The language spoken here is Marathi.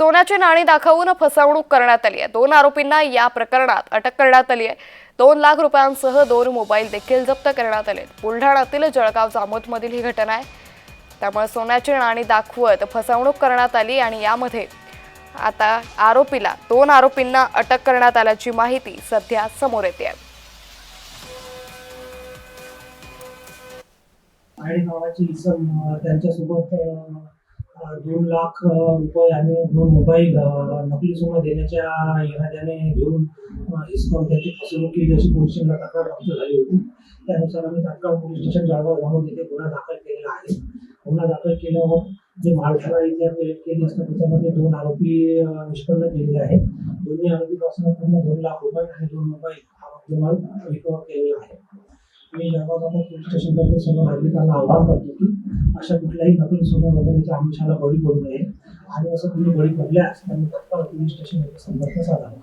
सोन्याची नाणी दाखवून फसवणूक करण्यात आली आहे. दोन आरोपींना या प्रकरणात अटक करण्यात आली आहे. दोन लाख रुपयांसह दोन मोबाईल देखील जप्त करण्यात आले आहेत. बुलढाण्यातील जळगाव जामोदमधील ही घटना आहे. त्यामुळे सोन्याची नाणी दाखवत फसवणूक करण्यात आली आणि यामध्ये आता आरोपीला दोन आरोपींना अटक करण्यात आल्याची माहिती सध्या समोर येते आहे. आणि नावाची इसम त्यांच्यासोबत दोन लाख रुपये आणि दोन मोबाईल नकली सोनं देण्याच्या इराद्याने घेऊन अं, हिसकावून फसवणूक केली अशी पोलिसांना तक्रार प्राप्त झाली होती. त्यानुसार आम्ही तात्काळ पोलीस स्टेशन जळगाव जाऊन तिथे गुन्हा दाखल केलेला आहे. गुन्हा दाखल केल्यावर जे मालठाणा इथे पेरेड केली असतं त्याच्यामध्ये दोन आरोपी निष्पन्न केलेले आहेत. दोन्ही आरोपीपासून पूर्ण दोन लाख रुपये आणि दोन मोबाईल हा मुद्देमाल रिकवर केलेला आहे. मी जळगाव पोलीस स्टेशनकडे सर्व नागरिकांना आवाहन करतो की अशा कुठल्याही नवीन सोन्या वगैरेच्या आमिषाला बळी पडू नये. आणि असं तुम्ही बळी पडल्यास त्यांनी तत्काळ पोलीस स्टेशन संपर्क साधावा